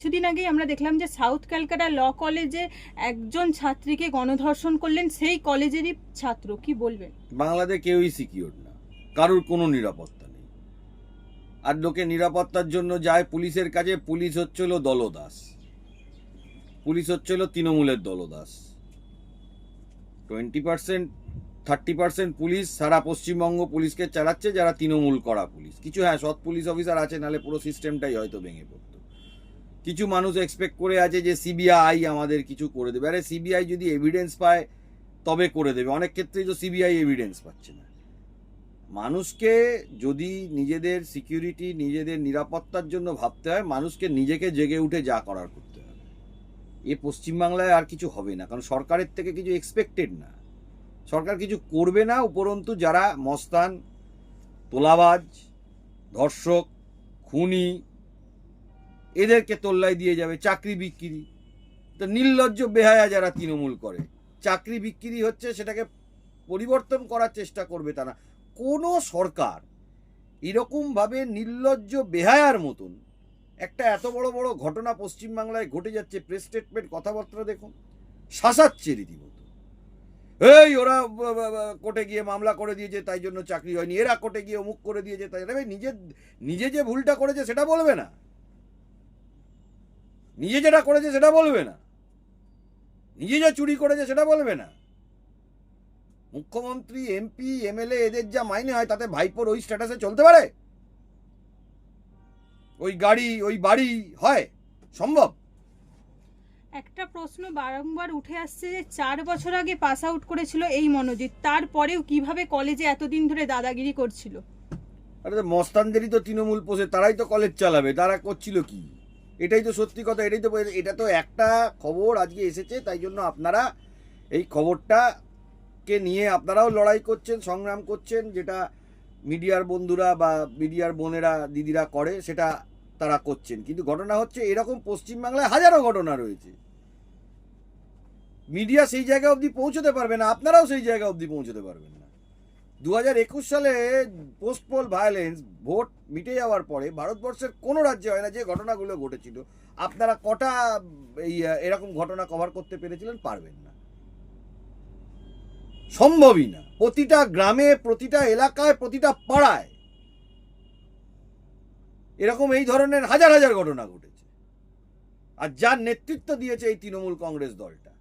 কিছুদিন আগেই আমরা দেখলাম যে সাউথ ক্যালকাটা ল কলেজে একজন ছাত্রীকে গণধর্ষণ করলেন, সেই কলেজেরই ছাত্র। কি বলবেন? বাংলাদেশ কেউই সিকিউর না। কারুর কোনো নিরাপত্তা নেই। আর লোকে নিরাপত্তার জন্য যায় পুলিশের কাছে, পুলিশ হচ্ছে হলো দলদাস। পুলিশ হচ্ছে হলো তৃণমূলের দলদাস। Twenty percent, thirty percent police সারা পশ্চিমবঙ্গ পুলিশকে চালাচ্ছে, যারা তৃণমূল করা পুলিশ। কিছু হ্যাঁ সৎ পুলিশ অফিসার আছে, নাহলে পুরো সিস্টেমটাই হয়তো ভেঙে পড়তো। কিছু মানুষ এক্সপেক্ট করে আছে যে সিবিআই আমাদের কিছু করে দেবে। আরে সিবিআই যদি এভিডেন্স পায়, তবে করে দেবে। অনেক ক্ষেত্রেই তো সিবিআই এভিডেন্স পাচ্ছে না। মানুষকে যদি নিজেদের সিকিউরিটি নিজেদের নিরাপত্তার জন্য ভাবতে হয়, মানুষকে নিজেকে জেগে উঠে যা করার করতে হবে। এ পশ্চিমবাংলায় আর কিছু হবে না, কারণ সরকারের থেকে কিছু এক্সপেক্টেড না। সরকার কিছু করবে না, উপরন্তু যারা মস্তান, তোলাবাজ, ধর্ষক, খুনি এদেরকে তোল্লাই দিয়ে যাবে, চাকরি বিক্রি। তো নির্লজ্জ বেহায়া যারা তৃণমূল করে, চাকরি বিক্রি হচ্ছে, সেটাকে পরিবর্তন করার চেষ্টা করবে তারা। কোনো সরকার এরকমভাবে নির্লজ্জ বেহায়ার মতন একটা এত বড় বড় ঘটনা পশ্চিমবাংলায় ঘটে যাচ্ছে প্রেস স্টেটমেন্ট কথাবার্তা দেখুন, শাসাচ্ছে রীতিমতো। এই ওরা কোর্টে গিয়ে মামলা করে দিয়েছে, তাই জন্য চাকরি হয়নি। এরা কোর্টে গিয়ে অমুক করে দিয়েছে, তাই আরে ভাই নিজে নিজে যে ভুলটা করেছে, সেটা বলবে না। নিজে যেটা করেছে সেটা বলবে না। নিজে যা চুরি করেছে সেটা বলবে না। মুখ্যমন্ত্রী এমপি এমএলএ এদের যা মাইনে হয় তাতে ভাইপোর ওই স্ট্যাটাসে চলতে পারে? ওই গাড়ি ওই বাড়ি হয়? সম্ভব? একটা প্রশ্ন বারংবার উঠে আসছে যে চার বছর আগে পাস আউট করেছিল এই মনোজিৎ তারপরেও কীভাবে কলেজে এতদিন ধরে দাদাগিরি করছিল? আরে মস্তানদেরই তো তৃণমূল পোষে তারাই তো কলেজ চালাবে তারা করছিল কি? এটাই তো সত্যি কথা, এটাই তো এটা তো একটা খবর আজকে এসেছে, তাই জন্য আপনারা এই খবরটাকে নিয়ে আপনারাও লড়াই করছেন, সংগ্রাম করছেন, যেটা মিডিয়ার বন্ধুরা বা মিডিয়ার বোনেরা, দিদিরা করে, সেটা তারা করছেন। কিন্তু ঘটনা হচ্ছে, এরকম পশ্চিমবাংলায় হাজারো ঘটনা রয়েছে। মিডিয়া সেই জায়গা অবধি পৌঁছতে পারবে না, আপনারাও সেই জায়গা অবধি পৌঁছতে পারবেন দু হাজার একুশ সালে পোস্ট পোল ভায়োলেন্স ভোট মিটে যাওয়ার পরে ভারতবর্ষের কোনো রাজ্যে হয় না যে ঘটনাগুলো ঘটেছিল। আপনারা কটা, এই, এরকম ঘটনা কভার করতে পেরেছিলেন পারবেন না। সম্ভবই না। প্রতিটা গ্রামে, প্রতিটা এলাকায়, প্রতিটা পাড়ায় এরকম এই ধরনের হাজার হাজার ঘটনা ঘটেছে। আর যার নেতৃত্ব দিয়েছে এই তৃণমূল কংগ্রেস দলটা।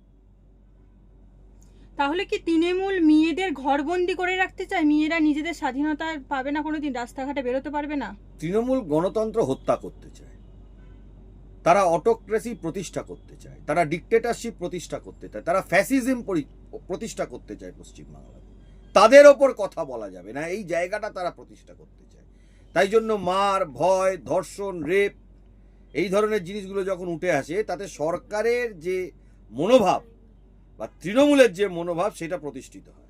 তাহলে কি তৃণমূল মেয়েদের ঘরবন্দি করে রাখতে চায়? মেয়েরা নিজেদের স্বাধীনতা পাবে না কোনোদিন, রাস্তাঘাটে বেরোতে পারবে না? তৃণমূল গণতন্ত্র হত্যা করতে চায়। তারা অটোক্রেসি প্রতিষ্ঠা করতে চায়, তারা ডিকটেটরশিপ প্রতিষ্ঠা করতে চায়, তারা ফ্যাসিজম প্রতিষ্ঠা করতে চায় পশ্চিমবাংলাতে তাদের ওপর কথা বলা যাবে না, এই জায়গাটা তারা প্রতিষ্ঠা করতে চায়। তাই জন্য মার, ভয়, ধর্ষণ রেপ এই ধরনের জিনিসগুলো যখন উঠে আসে, তাতে সরকারের যে মনোভাব বা তৃণমূলের যে মনোভাব সেটা প্রতিষ্ঠিত হয়।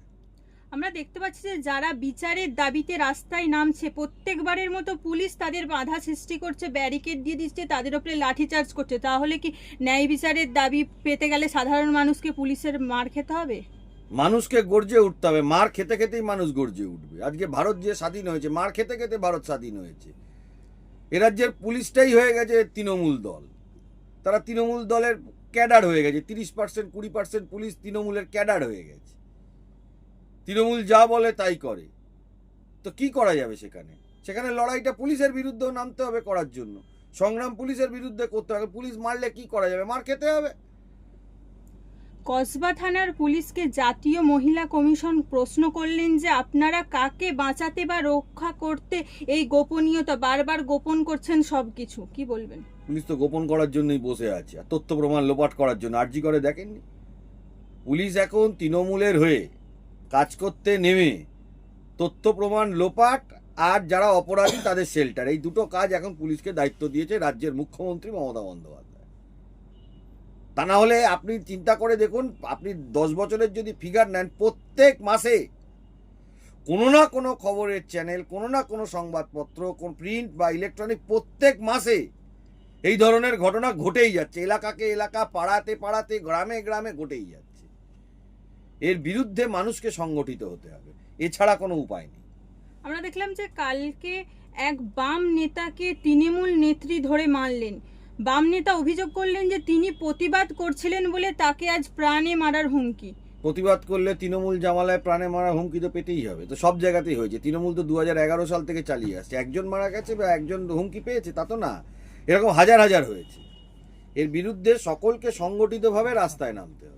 আমরা দেখতে পাচ্ছি যে যারা বিচারের দাবিতে রাস্তায় নামছে প্রত্যেকবারের মতো পুলিশ তাদের বাধা সৃষ্টি করছে ব্যারিকেড দিয়ে দিচ্ছে তাদের উপরে লাঠিচার্জ করছে। তাহলে কি ন্যায় বিচারের দাবি পেতে গেলে সাধারণ মানুষকে পুলিশের মার খেতে হবে? মানুষকে গর্জে উঠতে হবে। মার খেতে খেতেই মানুষ গর্জে উঠবে। আজকে ভারত যে স্বাধীন হয়েছে মার খেতে খেতে ভারত স্বাধীন হয়েছে। এ রাজ্যের পুলিশটাই হয়ে গেছে তৃণমূল দল। তারা তৃণমূল দলের ক্যাডার হয়ে গেছে, তিরিশ পার্সেন্ট কুড়ি পার্সেন্ট পুলিশ তৃণমূলের ক্যাডার হয়ে গেছে। তৃণমূল যা বলে তাই করে। তো কি করা যাবে সেখানে? সেখানে লড়াইটা পুলিশের বিরুদ্ধেও নামতে হবে করার জন্য। সংগ্রাম পুলিশের বিরুদ্ধে করতে হবে। পুলিশ মারলে কি করা যাবে? মার খেতে হবে। কসবা থানার পুলিশকে জাতীয় মহিলা কমিশন প্রশ্ন করলেন যে আপনারা কাকে বাঁচাতে বা রক্ষা করতে এই গোপনীয়তা বারবার গোপন করছেন সব কিছু কি বলবেন? পুলিশ তো গোপন করার জন্যই বসে আছে, আর তথ্য প্রমাণ লোপাট করার জন্য আর্জি করে দেখেননি? পুলিশ এখন তৃণমূলের হয়ে কাজ করতে নেমে তথ্য প্রমাণ লোপাট আর যারা অপরাধী তাদের শেল্টার এই দুটো কাজ এখন পুলিশকে দায়িত্ব দিয়েছে রাজ্যের মুখ্যমন্ত্রী মমতা বন্দ্যোপাধ্যায়। তা না হলে আপনি চিন্তা করে দেখুন, আপনি দশ বছরের যদি ফিগার নেন, প্রত্যেক মাসে কোনো না কোনো খবরের চ্যানেল কোনো না কোনো সংবাদপত্র, কোন প্রিন্ট বা ইলেকট্রনিক প্রত্যেক মাসে এই ধরনের ঘটনা ঘটেই যাচ্ছে। এলাকাকে এলাকা, পাড়াতে পাড়াতে, গ্রামে গ্রামে ঘটেই যাচ্ছে। এর বিরুদ্ধে মানুষকে সংগঠিত হতে হবে। এছাড়া কোনো উপায় নেই। আমরা দেখলাম যে কালকে এক বাম নেতাকে তৃণমূল নেত্রী ধরে মারলেন। বাম নেতা অভিযোগ করলেন যে তিনি প্রতিবাদ করছিলেন বলে তাকে আজ প্রাণে মারার হুমকি। প্রতিবাদ করলে তৃণমূল জামালায় প্রাণে মারা হুমকি তো পেতেই হবে। তো সব জায়গাতেই হয়েছে। তৃণমূল তো দু হাজার এগারো সাল থেকে চালিয়ে আসছে। একজন মারা গেছে বা একজন হুমকি পেয়েছে তা তো না। এরকম হাজার হাজার হয়েছে। এর বিরুদ্ধে সকলকে সংগঠিতভাবে রাস্তায় নামতে হবে।